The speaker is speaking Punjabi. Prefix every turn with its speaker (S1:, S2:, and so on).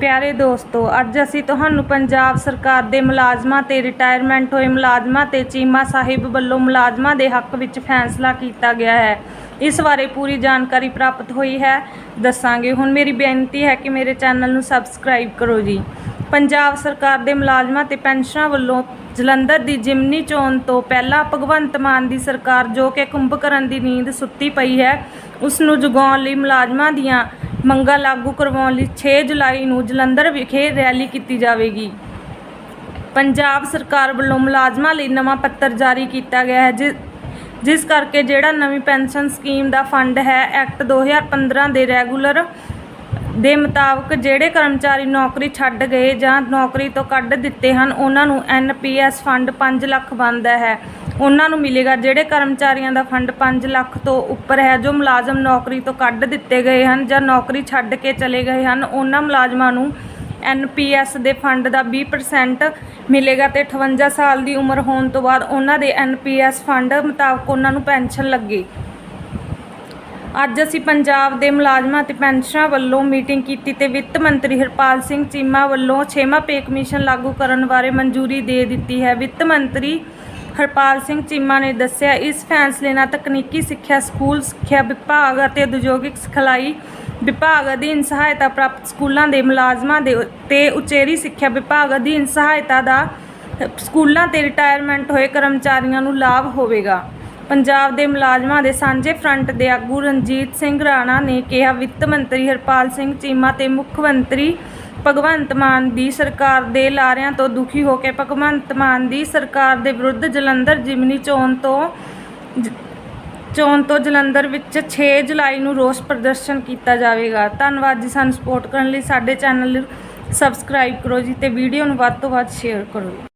S1: ਪਿਆਰੇ ਦੋਸਤੋ, ਅੱਜ ਅਸੀਂ ਤੁਹਾਨੂੰ ਪੰਜਾਬ ਸਰਕਾਰ ਦੇ ਮੁਲਾਜ਼ਮਾਂ ਤੇ ਰਿਟਾਇਰਮੈਂਟ ਹੋਏ ਮੁਲਾਜ਼ਮਾਂ ਤੇ ਚੀਮਾ ਸਾਹਿਬ ਵੱਲੋਂ ਮੁਲਾਜ਼ਮਾਂ ਦੇ ਹੱਕ ਵਿੱਚ ਫੈਸਲਾ ਕੀਤਾ ਗਿਆ ਹੈ। ਇਸ ਬਾਰੇ ਪੂਰੀ ਜਾਣਕਾਰੀ ਪ੍ਰਾਪਤ ਹੋਈ ਹੈ। ਦੱਸਾਂਗੇ, ਹੁਣ ਮੇਰੀ ਬੇਨਤੀ ਹੈ ਕਿ ਮੇਰੇ ਚੈਨਲ ਨੂੰ ਸਬਸਕ੍ਰਾਈਬ ਕਰੋ ਜੀ। ਪੰਜਾਬ ਸਰਕਾਰ ਦੇ ਮੁਲਾਜ਼ਮਾਂ ਤੇ ਪੈਨਸ਼ਨਾਂ ਵੱਲੋਂ ਜਲੰਧਰ ਦੀ ਜਿਮਨੀ ਚੋਣ ਤੋਂ ਪਹਿਲਾਂ ਭਗਵੰਤ ਮਾਨ ਦੀ ਸਰਕਾਰ ਜੋ ਕਿ ਕੁੰਭਕਰਨ ਦੀ ਨੀਂਦ ਸੁੱਤੀ ਪਈ ਹੈ ਉਸ ਨੂੰ ਜਗਾਉਣ ਲਈ ਮੁਲਾਜ਼ਮਾਂ ਦੀਆਂ ਮੰਗਾਂ ਲਾਗੂ ਕਰਵਾਉਣ ਲਈ 6 ਜੁਲਾਈ ਨੂੰ ਜਲੰਧਰ ਵਿਖੇ ਰੈਲੀ ਕੀਤੀ ਜਾਵੇਗੀ। ਪੰਜਾਬ ਸਰਕਾਰ ਵੱਲੋਂ ਮੁਲਾਜ਼ਮਾਂ ਲਈ ਨਵਾਂ ਪੱਤਰ ਜਾਰੀ ਕੀਤਾ ਗਿਆ ਹੈ, ਜਿ- ਜਿਸ ਕਰਕੇ ਜਿਹੜਾ ਨਵੀਂ ਪੈਨਸ਼ਨ ਸਕੀਮ ਦਾ ਫੰਡ ਹੈ, ਐਕਟ 2015 ਦੇ ਰੈਗੂਲਰ ਦੇ ਮੁਤਾਬਕ ਜਿਹੜੇ ਕਰਮਚਾਰੀ ਨੌਕਰੀ ਛੱਡ ਗਏ ਜਾਂ ਨੌਕਰੀ ਤੋਂ ਕੱਢ ਦਿੱਤੇ ਹਨ, ਉਹਨਾਂ ਨੂੰ ਐਨਪੀਐਸ ਫੰਡ 5 ਲੱਖ ਬਣਦਾ ਹੈ। ਉਹਨਾਂ ਨੂੰ ਮਿਲੇਗਾ, ਜਿਹੜੇ ਕਰਮਚਾਰੀਆਂ ਦਾ ਫੰਡ 5 ਲੱਖ ਤੋਂ ਉੱਪਰ ਹੈ, ਜੋ ਮੁਲਾਜ਼ਮ ਨੌਕਰੀ ਤੋਂ ਕੱਢ ਦਿੱਤੇ ਗਏ ਹਨ ਜਾਂ ਨੌਕਰੀ ਛੱਡ ਕੇ ਚਲੇ ਗਏ ਹਨ, ਉਹਨਾਂ ਮੁਲਾਜ਼ਮਾਂ ਨੂੰ ਐਨਪੀਐਸ ਦੇ ਫੰਡ ਦਾ 20% ਮਿਲੇਗਾ ਤੇ 58 ਸਾਲ ਦੀ ਉਮਰ ਹੋਣ ਤੋਂ ਬਾਅਦ ਉਹਨਾਂ ਦੇ ਐਨਪੀਐਸ ਫੰਡ ਮੁਤਾਬਕ ਉਹਨਾਂ ਨੂੰ ਪੈਨਸ਼ਨ ਲੱਗੇ। ਅੱਜ ਅਸੀਂ ਪੰਜਾਬ ਦੇ ਮੁਲਾਜ਼ਮਾਂ ਤੇ ਪੈਨਸ਼ਨਰਾਂ ਵੱਲੋਂ ਮੀਟਿੰਗ ਕੀਤੀ ਤੇ ਵਿੱਤ ਮੰਤਰੀ ਹਰਪਾਲ ਸਿੰਘ ਚੀਮਾ ਵੱਲੋਂ 6ਵਾਂ ਪੇ ਕਮਿਸ਼ਨ ਲਾਗੂ ਕਰਨ ਬਾਰੇ ਮਨਜ਼ੂਰੀ ਦੇ ਦਿੱਤੀ ਹੈ। ਵਿੱਤ ਮੰਤਰੀ ਹਰਪਾਲ ਸਿੰਘ ਚੀਮਾ ਨੇ ਦੱਸਿਆ, ਇਸ ਫੈਸਲੇ ਨਾਲ ਤਕਨੀਕੀ ਸਿੱਖਿਆ, ਸਕੂਲ ਸਿੱਖਿਆ ਵਿਭਾਗ ਅਤੇ ਉਦਯੋਗਿਕ ਸਿਖਲਾਈ ਵਿਭਾਗ ਅਧੀਨ ਸਹਾਇਤਾ ਪ੍ਰਾਪਤ ਸਕੂਲਾਂ ਦੇ ਮੁਲਾਜ਼ਮਾਂ ਦੇ ਤੇ ਉਚੇਰੀ ਸਿੱਖਿਆ ਵਿਭਾਗ ਅਧੀਨ ਸਹਾਇਤਾ ਦਾ, ਸਕੂਲਾਂ ਤੇ ਰਿਟਾਇਰਮੈਂਟ ਹੋਏ ਕਰਮਚਾਰੀਆਂ ਨੂੰ ਲਾਭ ਹੋਵੇਗਾ। ਪੰਜਾਬ ਦੇ ਮੁਲਾਜ਼ਮਾਂ ਦੇ ਸਾਂਝੇ ਫਰੰਟ ਦੇ ਆਗੂ ਰਣਜੀਤ ਸਿੰਘ ਰਾਣਾ ਨੇ ਕਿਹਾ, ਵਿੱਤ ਮੰਤਰੀ ਹਰਪਾਲ ਸਿੰਘ ਚੀਮਾ ਤੇ ਮੁੱਖ ਮੰਤਰੀ ਭਗਵੰਤ ਮਾਨ ਦੀ ਸਰਕਾਰ ਦੇ ਲਾਰਿਆਂ ਤੋਂ ਦੁਖੀ ਹੋ ਕੇ ਭਗਵੰਤ ਮਾਨ ਦੀ ਸਰਕਾਰ ਦੇ ਵਿਰੁੱਧ ਜਲੰਧਰ ਜਿਮਨੀ ਚੋਣ ਤੋਂ ਚੋਣ ਤੋਂ ਜਲੰਧਰ ਵਿੱਚ 6 ਜੁਲਾਈ ਨੂੰ ਰੋਸ ਪ੍ਰਦਰਸ਼ਨ ਕੀਤਾ ਜਾਵੇਗਾ। ਧੰਨਵਾਦ ਜੀ ਸਾਨੂੰ ਸਪੋਰਟ ਕਰਨ ਲਈ। ਸਾਡੇ ਚੈਨਲ ਸਬਸਕ੍ਰਾਈਬ ਕਰੋ ਜੀ ਤੇ ਵੀਡੀਓ ਨੂੰ ਵੱਧ ਤੋਂ ਵੱਧ ਸ਼ੇਅਰ ਕਰੋ।